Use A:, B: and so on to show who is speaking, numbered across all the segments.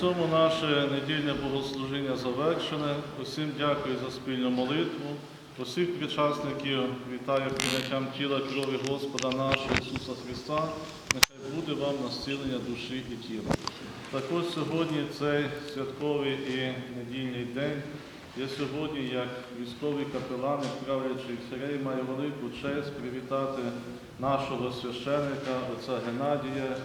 A: цьому наше недільне богослужіння завершене. Усім дякую за спільну молитву. Усіх причасників вітаю прийняттям тіла крові Господа нашого Ісуса Христа. Нехай буде вам насилення душі і тіла. Також сьогодні цей святковий і недільний день. Я сьогодні, як військовий капелан, як правлячий хірей, маю велику честь привітати нашого священика, отця Геннадія,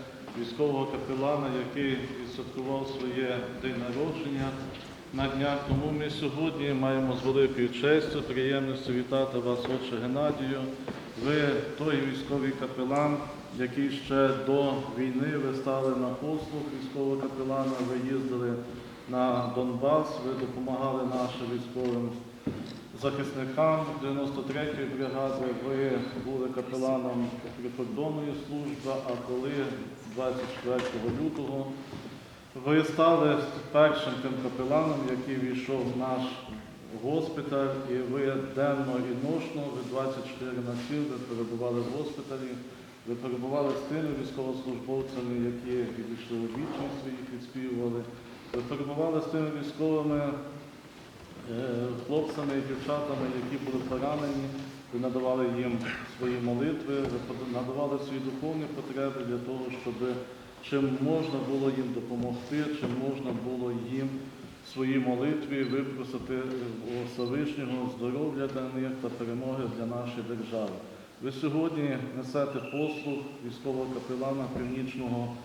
A: військового капелана, який відсвяткував своє день народження на днях. Тому ми сьогодні маємо з великою честю, приємністю вітати вас, отче Геннадію. Ви той військовий капелан, який ще до війни ви стали на послуг військового капелана, ви їздили на Донбас, ви допомагали нашим військовим захисникам 93-ї бригади, ви були капеланом прикордонної служби, а коли 24 лютого ви стали першим тим капеланом, який війшов в наш госпіталь, і ви денно і ношно, ви 24 на 7, ви перебували в госпіталі, ви перебували з тими військовослужбовцями, які відійшли у вічність своїх відспівували. Ви перебували з тими військовими е, хлопцями і дівчатами, які були поранені. Ви надавали їм свої молитви, надавали свої духовні потреби для того, щоб чим можна було їм допомогти, чим можна було їм в своїй молитві випросити у Всевишнього здоров'я для них та перемоги для нашої держави. Ви сьогодні несете послуг військового капелана північного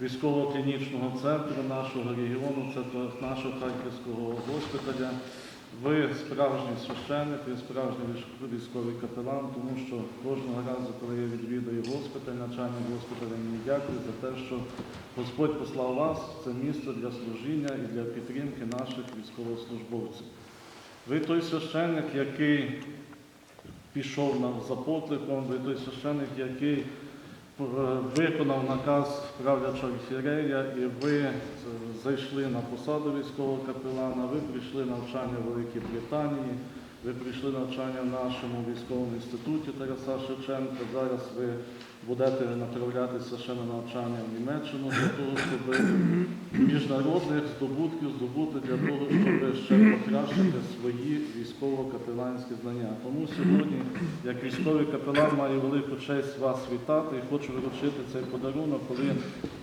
A: військового клінічного центру нашого регіону, це нашого харківського госпіталя. Ви справжній священник, ви справжній військовий капелан, тому що кожного разу, коли я відвідую госпіталь, начальник госпіталя мені дякую за те, що Господь послав вас в це місце для служіння і для підтримки наших військовослужбовців. Ви той священник, який пішов нам за покликом, ви той священник, який виконав наказ правлячого архієрея, і ви е, зайшли на посаду військового капелана, ви прийшли навчання в Великій Британії, ви прийшли навчання в нашому військовому інституті Тараса Шевченка. Зараз ви будете направлятися ще на навчання в Німеччину для того, щоб міжнародних здобутків здобути для того, щоб ще покращити свої військово-капеланські знання. Тому сьогодні, як військовий капелан, маю велику честь вас вітати і хочу вручити цей подарунок, коли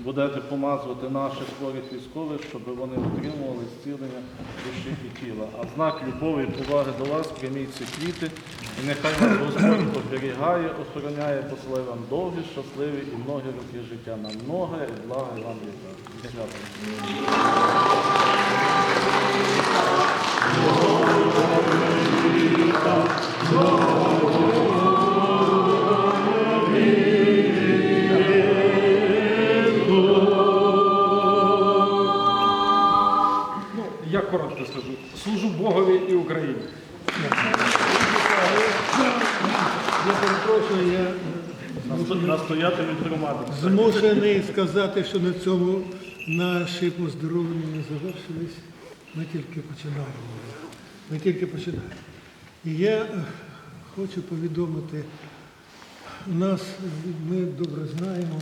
A: будете помазувати наших хворих військових, щоб вони отримували зцілення душі і тіла. А знак любові і поваги до вас прийміть ці квіти, і нехай вас Господь оберігає, охороняє, посилає вам довгі, щасливі і многі роки життя на много і блага і вам. Свято.
B: Ну, я коротко скажу. Служу Богові і Україні.
C: Я перепрошую, я е,
A: Насто- громади.
C: змушений сказати, що на цьому наші поздоровлення не завершились. Ми тільки починаємо. Ми тільки починаємо. І я е, хочу повідомити, нас, ми добре знаємо,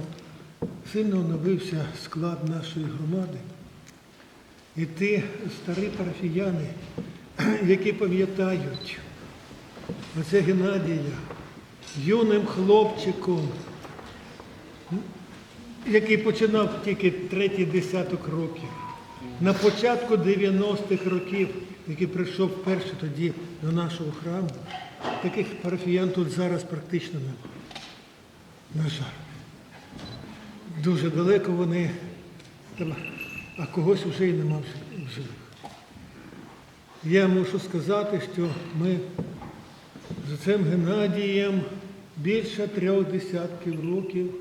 C: сильно оновився склад нашої громади. І ті старі парафіяни, які пам'ятають оце Геннадія, юним хлопчиком, який починав тільки третій десяток років. На початку 90-х років, який прийшов вперше тоді до нашого храму, таких парафіян тут зараз практично немає. На жаль. Дуже далеко вони, а когось вже і нема в живих. Я мушу сказати, що ми з цим Геннадієм більше трьох десятків років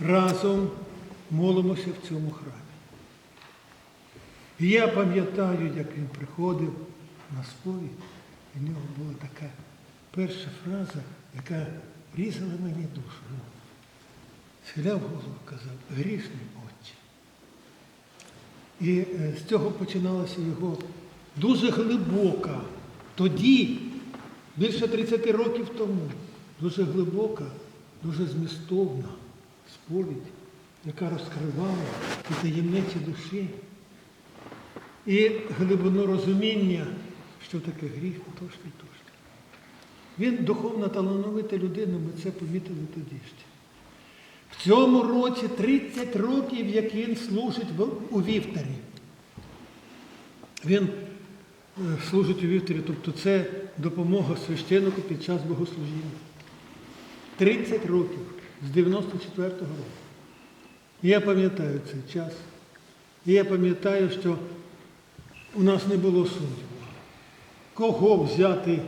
C: разом молимося в цьому храмі. І я пам'ятаю, як він приходив на сповідь, і в нього була така перша фраза, яка різала мені душу. Схиляв голову, казав, грішний отче. І е, з цього починалася його дуже глибока, тоді, більше 30 років тому, дуже глибока, дуже змістовна сповідь яка розкривала і таємниці душі, і глибину розуміння, що таке гріх, тощо і тощо. Він духовно талановита людина, ми це помітили тоді ще. В цьому році 30 років, як він служить у вівтарі. Він е, служить у вівтарі, тобто це допомога священнику під час богослужіння. 30 років з 94-го року. Я пам'ятаю цей час. І я пам'ятаю, що у нас не було сумніву. Кого взяти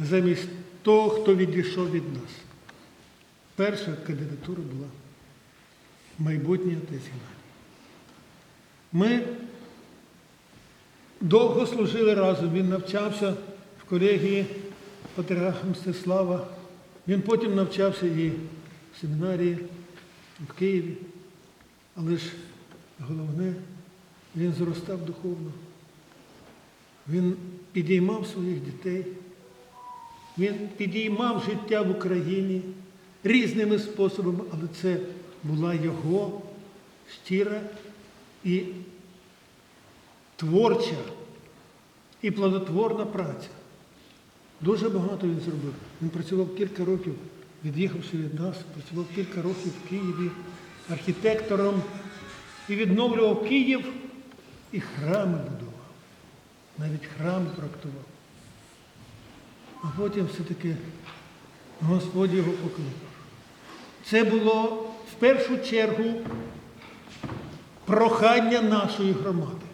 C: замість того, хто відійшов від нас? Перша кандидатура була майбутній отець. Ми довго служили разом. Він навчався колегії Патріарха Мстислава. Він потім навчався і в семінарії в Києві. Але ж головне, він зростав духовно. Він підіймав своїх дітей. Він підіймав життя в Україні різними способами, але це була його щира і творча і плодотворна праця. Дуже багато він зробив. Він працював кілька років, від'їхавши від нас, працював кілька років в Києві архітектором і відновлював Київ і храми будував. Навіть храми проектував. А потім все-таки Господь його покликав. Це було в першу чергу прохання нашої громади.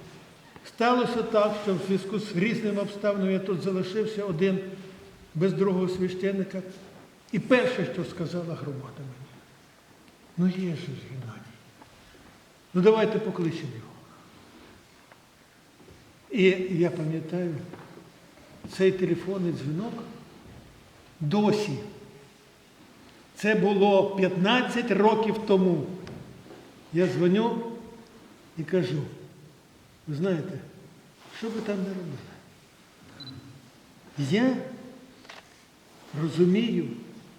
C: Сталося так, що в зв'язку з різними обставинами я тут залишився один без другого священника. І перше, що сказала громада мені, ну є ж Геннадій. Ну давайте покличемо його. І я пам'ятаю, цей телефонний дзвінок досі. Це було 15 років тому. Я дзвоню і кажу, ви знаєте, що ви там не робили? Я розумію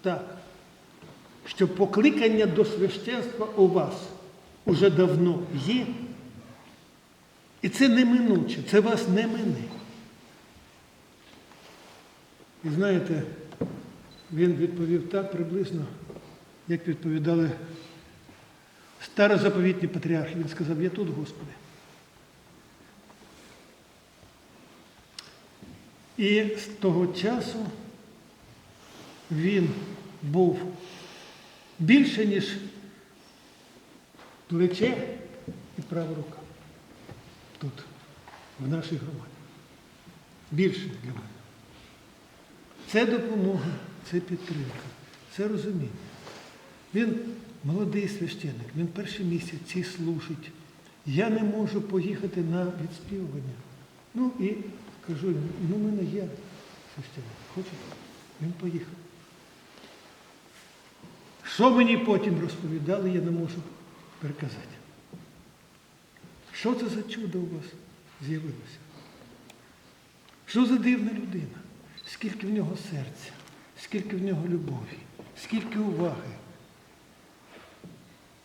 C: так, що покликання до священства у вас уже давно є. І це неминуче, це вас не мине. І знаєте, він відповів так приблизно, як відповідали старозаповітні патріархи. Він сказав, я тут, Господи. І з того часу він був більше, ніж плече і права рука. Тут, в нашій громаді. Більше для мене. Це допомога, це підтримка, це розуміння. Він молодий священник, він перші місяці служить. Я не можу поїхати на відспівування. Ну і кажу йому, ну в мене є священник. Хочете? Він поїхав. Що мені потім розповідали, я не можу переказати. Що це за чудо у вас з'явилося? Що за дивна людина? Скільки в нього серця, скільки в нього любові, скільки уваги.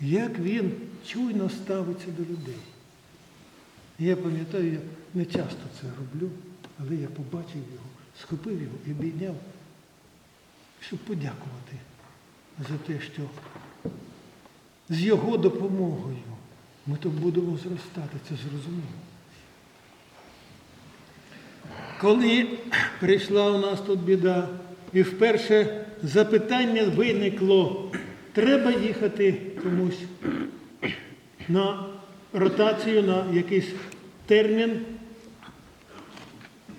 C: Як він чуйно ставиться до людей. Я пам'ятаю, я не часто це роблю, але я побачив його, схопив його і обійняв, щоб подякувати за те, що з його допомогою ми тут будемо зростати, це зрозуміло. Коли прийшла у нас тут біда, і вперше запитання виникло, треба їхати комусь на ротацію, на якийсь термін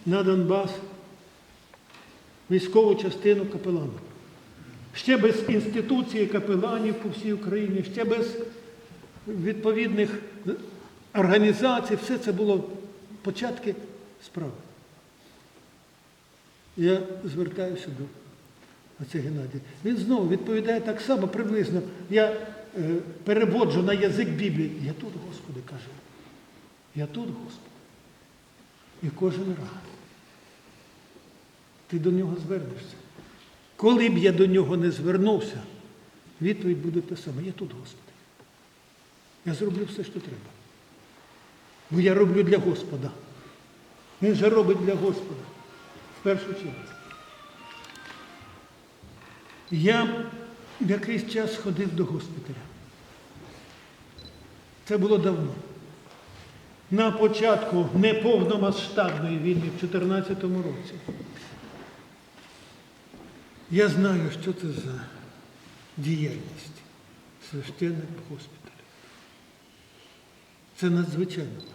C: на Донбас, військову частину капелану. Ще без інституції капеланів по всій Україні, ще без відповідних організацій, все це було початки справи. Я звертаюся до отця Геннадія. Він знову відповідає так само приблизно. Я е, переводжу на язик Біблії. Я тут, Господи, кажу. Я тут, Господи. І кожен раз ти до нього звернешся. Коли б я до нього не звернувся, відповідь буде та сама. Я тут, Господи. Я зроблю все, що треба. Бо я роблю для Господа. Він же робить для Господа. В першу чергу. Я якийсь час ходив до госпіталя. Це було давно. На початку неповномасштабної війни в 2014 році. Я знаю, що це за діяльність священник в госпіталі. Це надзвичайно важливо.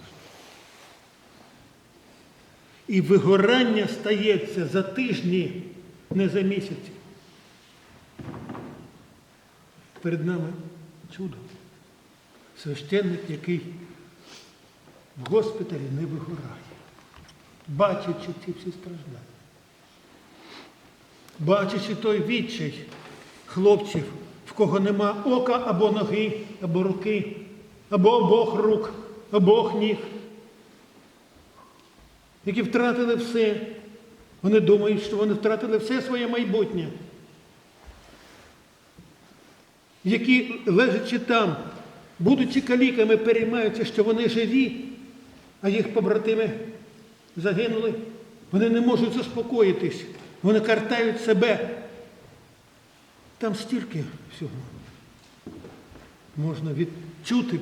C: І вигорання стається за тижні, не за місяці. Перед нами чудо. Священник, який в госпіталі не вигорає, бачачи ці всі страждання. Бачачи той відчай хлопців, в кого нема ока або ноги, або руки, або обох рук, обох ніг, які втратили все. Вони думають, що вони втратили все своє майбутнє. Які, лежачи там, будучи каліками, переймаються, що вони живі, а їх побратими загинули. Вони не можуть заспокоїтись, вони картають себе. Там стільки всього можна відчути,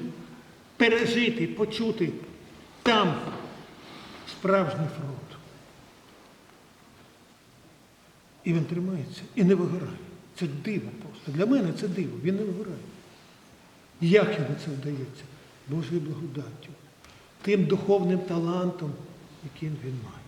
C: пережити, почути. Там справжній фронт. І він тримається і не вигорає. Це диво просто. Для мене це диво, він не вигорає. Як йому це вдається? Божою благодаттю, тим духовним талантом, яким він має.